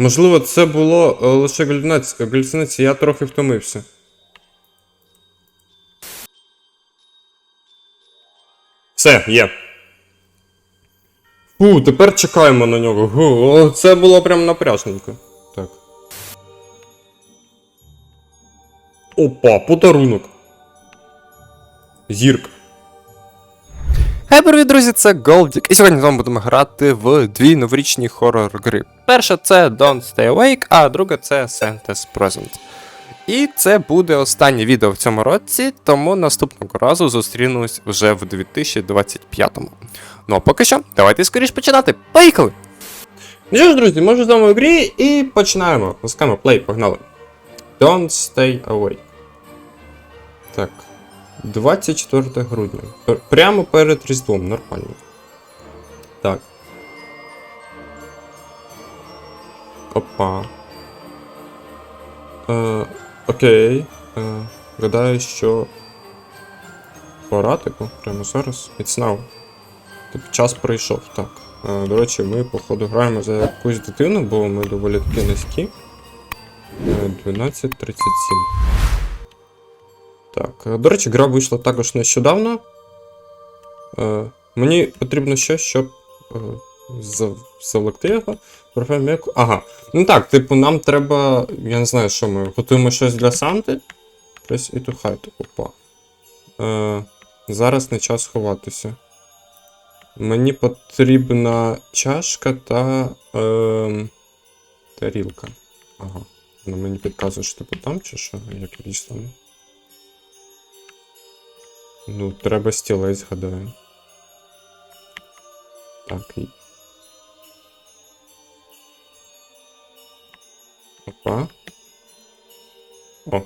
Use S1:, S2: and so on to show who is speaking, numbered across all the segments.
S1: Можливо, це було е, лише галюцинація, я трохи втомився. Все, є. Фу, тепер чекаємо на нього. Гу, це було прям напряжненько. Так. Опа, подарунок. Зірка.
S2: Хей, привіт, друзі, це Голдік. І сьогодні з вами будемо грати в дві новорічні хорор гри. Перша це Don't Stay Awake, а друга це Santa's Present. І це буде останнє відео в цьому році, тому наступного разу зустрінемось вже в 2025-му. Ну а поки що, давайте скоріш починати. Поїхали!
S1: Ну що ж, друзі, ми вже з вами в грі і починаємо. Ласкаємо плей, погнали. Don't stay away. Так. 24 грудня. Прямо перед Різдвом, нормально. Так. Опа. Е, окей. Е, гадаю, що. Пора, типу, прямо зараз. It's now. Типу, час пройшов, так. Е, До речі, ми, походу, граємо за якусь дитину, бо ми доволі таки низькі. Е, 12.37. Так. е, До речі, гра вийшла також нещодавно. Е, Мені потрібно ще, щоб е, завлекти його. Ага. Ну так, типу, нам треба. Я не знаю, що ми готуємо щось для Санти. Press і hide. Опа. Е, зараз не час ховатися. Мені потрібна чашка та е, тарілка. Ага. Ну мені підказує, що типу там чи що? Як дістану? Ну, треба стілець, гадаю. Так. Опа. О.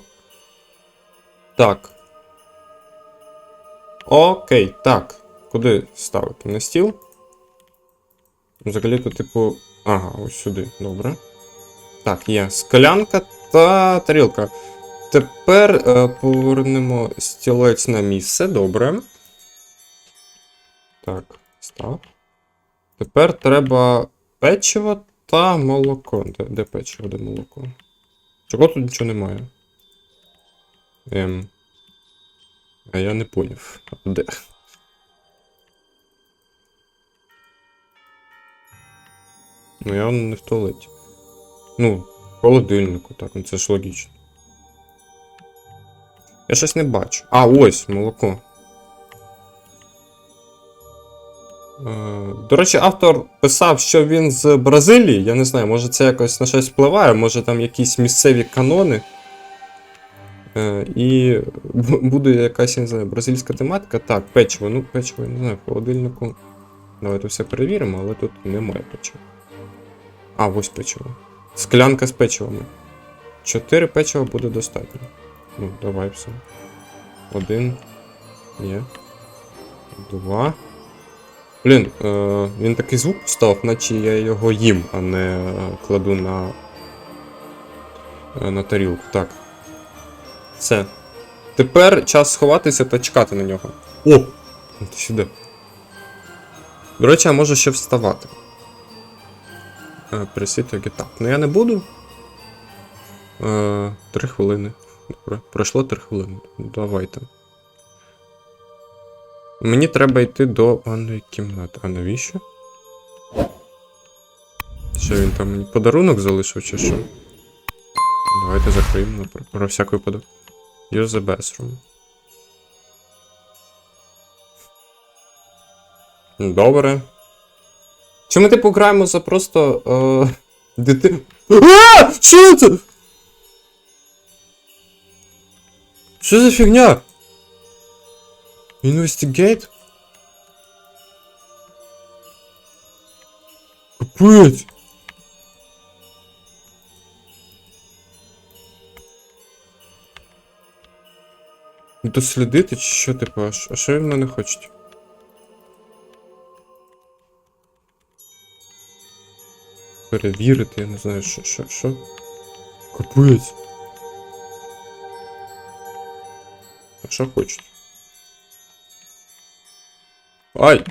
S1: Так. Окей, так. Куди ставити? На стіл? Взагалі-то, типу. Ага, ось сюди. Добре. Так, є склянка та тарілка. Тепер е, повернемо стілець на місце. Добре. Так, став. Тепер треба печиво та молоко. Де, де печиво, де молоко? Чого тут нічого немає? Ем. А я не поняв. Де? Ну, я не в туалеті. Ну, в холодильнику, так, ну це ж логічно. Я щось не бачу. А, ось, молоко. Е, До речі, автор писав, що він з Бразилії. Я не знаю, може це якось на щось впливає, може там якісь місцеві канони. Е, І буде якась, я не знаю, бразильська тематика. Так, печиво. Ну, печиво, я не знаю, в холодильнику. Давайте все перевіримо, але тут немає печива. А, ось печиво. Склянка з печивами. Чотири печива буде достатньо. Ну, давай все. Один. Є. Два. Блін, е, він такий звук став, наче я його їм, а не е, кладу на. е, на тарілку. Так. Все. Тепер час сховатися та чекати на нього. О! Ти сюди. До речі, я можу ще вставати. Присіти так. Ну я не буду. Три хвилини. Добре. Пройшло три хвилини. Давайте. Мені треба йти до ванної кімнати. А навіщо? Що він там мені подарунок залишив чи що? Давайте закриємо про, всяк випадок. Use the bathroom. Добре. Чи ми типу граємо за просто. Е, дити... А! Що це? Що за фігня? Investigate? Капець! Дослідити чи що типу, а що- а що він мене хоче? Перевірити, я не знаю, що, що, що. Капець. А що хочуть? Ай!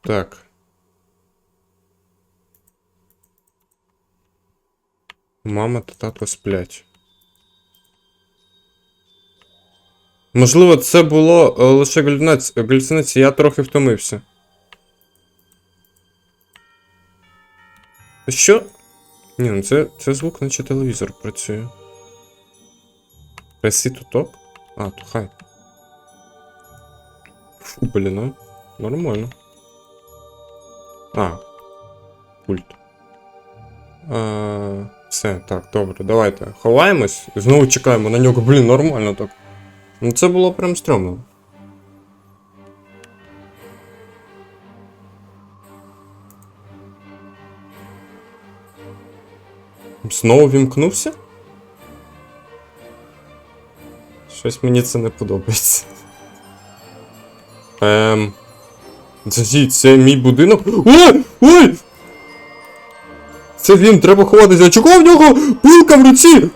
S1: Так. Мама та тато сплять. Можливо, це було е, лише галюцинація, я трохи втомився. Що? Ні, ну це, це звук, наче телевізор працює. Преси туток? А, то хай. Фу, блін, ну. Нормально. А. Пульт. А, все, так, добре, давайте. Ховаємось і знову чекаємо на нього. Блін, нормально так. Ну це було прям стрьомно. Знову вімкнувся? Щось мені це не подобається. Ем. Це, це мій будинок. Ой! Ой! Це він, треба ховатися. Чого в нього пилка в руці?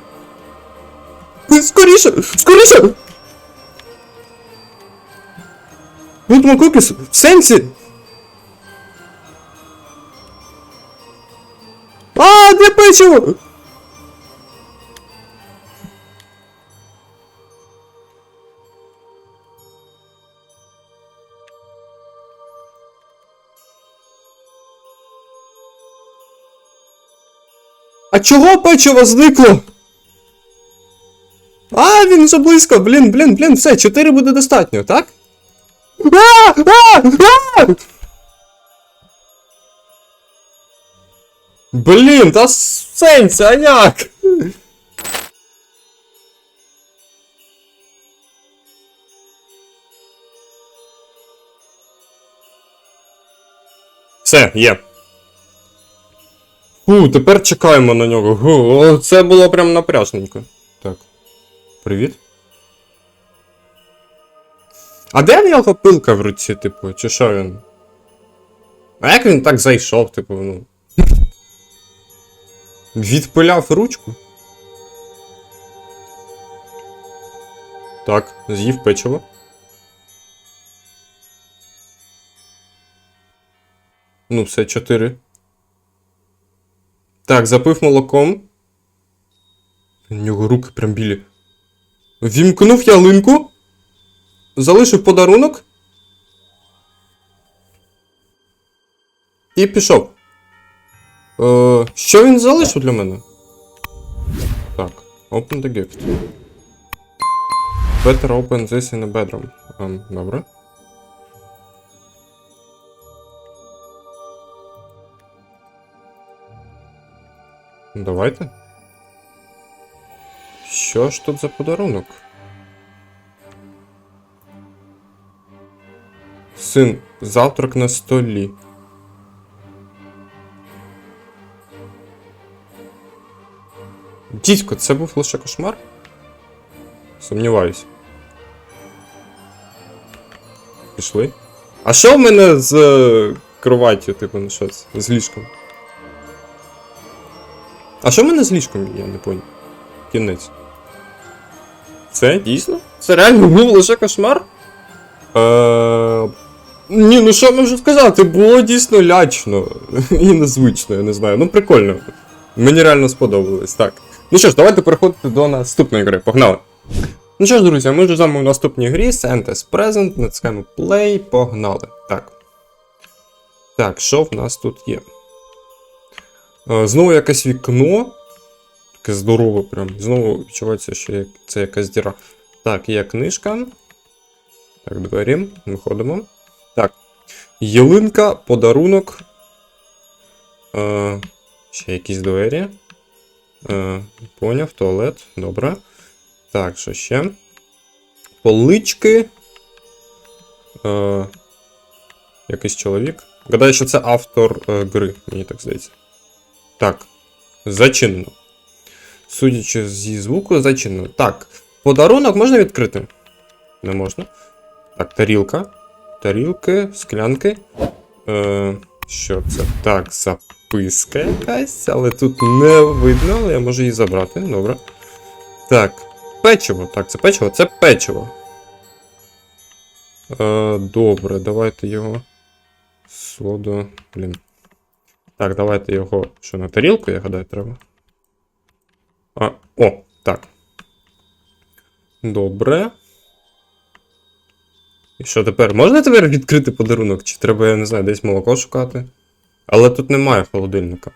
S1: Скоріше! Скоріше! Будемо кукіс, в сенсі! А, де печиво? А чого печиво зникло? А, він вже близько, блін, блін, блін, все, 4 буде достатньо, так? А, а, а! Блін, та сенсі, а як? Все, є. Фу, тепер чекаємо на нього. О, це було прям напряжненько. Так. Привіт. А де в нього пилка в руці, типу, чи що він? А як він так зайшов, типу, ну. Відпиляв ручку? Так, з'їв печиво. Ну, все, чотири. Так, запив молоком. У нього руки прям білі. Вімкнув ялинку. Залишив подарунок. І пішов. Е, що він залишив для мене? Так, open the gift. Better open this in a bedroom. Ем, добре. Давайте. Що ж тут за подарунок? Син, завтрак на столі. Дідько, це був лише кошмар? Сумніваюсь. Пішли. А що в мене з е, кроваттю, типу, ну що? З ліжком? А що в мене з ліжком, я не понял. Кінець. Це дійсно? Це реально був лише кошмар? Е... Ні, ну що можу сказати, було дійсно лячно і незвично, я не знаю. Ну прикольно. Мені реально сподобалось, так. Ну що ж, давайте переходити до наступної гри. Погнали. Ну що ж, друзі, ми вже з вами в наступній грі Sentes Present, натискаємо Play, погнали. Так. Так, що в нас тут є? Е, Знову якесь вікно. Таке здорове прям. Знову відчувається, що це якась діра. Так, є книжка. Так, двері. Виходимо. Так. Ялинка, подарунок. Е, ще якісь двері. Е, поняв, туалет. Добре. Так, що ще? Полички. Е, якийсь чоловік. Гадаю, що це автор е, гри, мені так здається. Так. Зачинено. Судячи зі звуку, зачинено. Так. Подарунок можна відкрити? Не можна. Так, тарілка. Тарілки, склянки. Е, що це? Так, записка якась, але тут не видно, але я можу її забрати. Добре. Так. Печиво. Так, це печиво, це печиво. Е, добре, давайте його. Соду. Блін. Так, давайте його. Що на тарілку, я гадаю, треба. А, о, так. Добре. І що тепер? Можна тепер відкрити подарунок? Чи треба, я не знаю, десь молоко шукати? Але тут немає холодильника.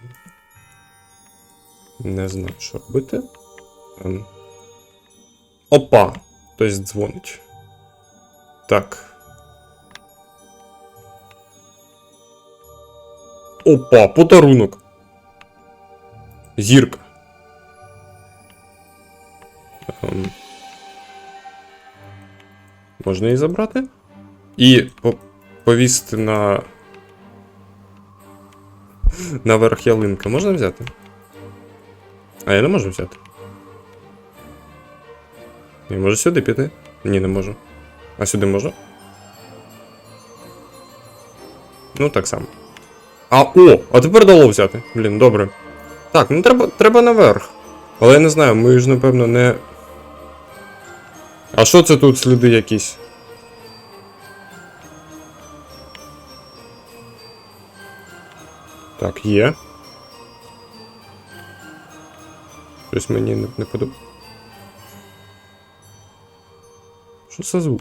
S1: Не знаю, що робити. Ем. Опа! Хтось дзвонить. Так. Опа, подарунок. Зірка. Ем. Можна її забрати? І по- повісити на. На верх ялинка. Можна взяти? А я не можу взяти. Я можу сюди піти? Ні, не можу. А сюди можу? Ну, так само. А, о! А тепер дало взяти. Блін, добре. Так, ну треба, треба наверх. Але я не знаю, ми ж, напевно, не. А що це тут сліди якісь? Так, є. Щось мені не, подобається. Що це звук?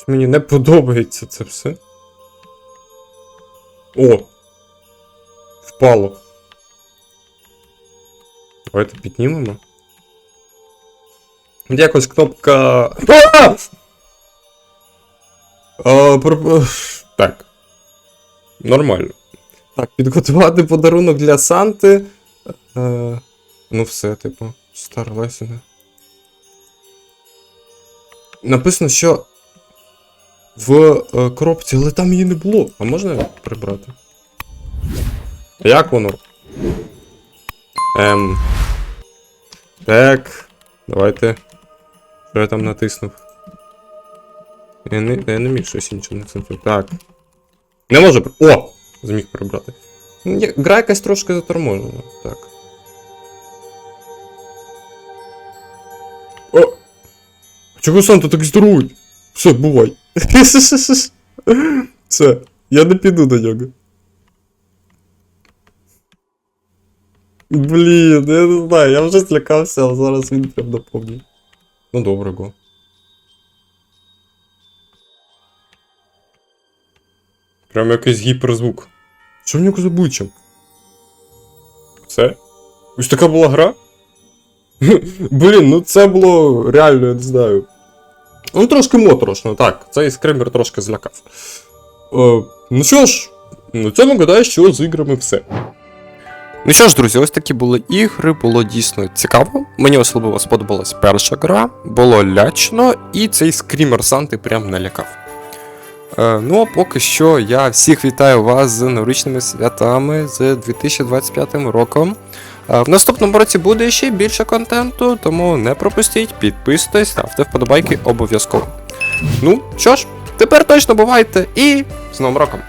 S1: Щось мені не подобається це все. О! Впало. Давайте піднімемо. Якось кнопка. А! А, Так. Нормально. Так, підготувати подарунок для Санти. Е, ну, все, типу, стар лесіна. Написано, що в е, коробці, але там її не було. А можна прибрати? Як воно? Ем. Так. Давайте. Що я там натиснув? Я не, я не міг щось інше натиснути. Так. Не можу. О! Зміг прибрати. Гра якась трошки заторможена. Так. О! Чого Санта так здоровий? Все, бувай. Все, я не піду до нього. Блін, я не знаю, я вже злякався, а зараз він прям доповнив. Ну добре, го. Прям якийсь гіперзвук. Що в нього з обличчям? Це? Ось така була гра? Блін, ну це було реально, я не знаю. Ну, трошки моторошно, так. Цей скример трошки злякав. Е, ну що ж, на цьому гадаю, що з іграми все.
S2: Ну що ж, друзі, ось такі були ігри, було дійсно цікаво. Мені особливо сподобалась перша гра, було лячно, і цей скрімер Санти прям налякав. Е, ну а поки що я всіх вітаю вас з новорічними святами з 2025 роком. Е, в наступному році буде ще більше контенту, тому не пропустіть, підписуйтесь, ставте вподобайки обов'язково. Ну що ж, тепер точно бувайте і з Новим роком!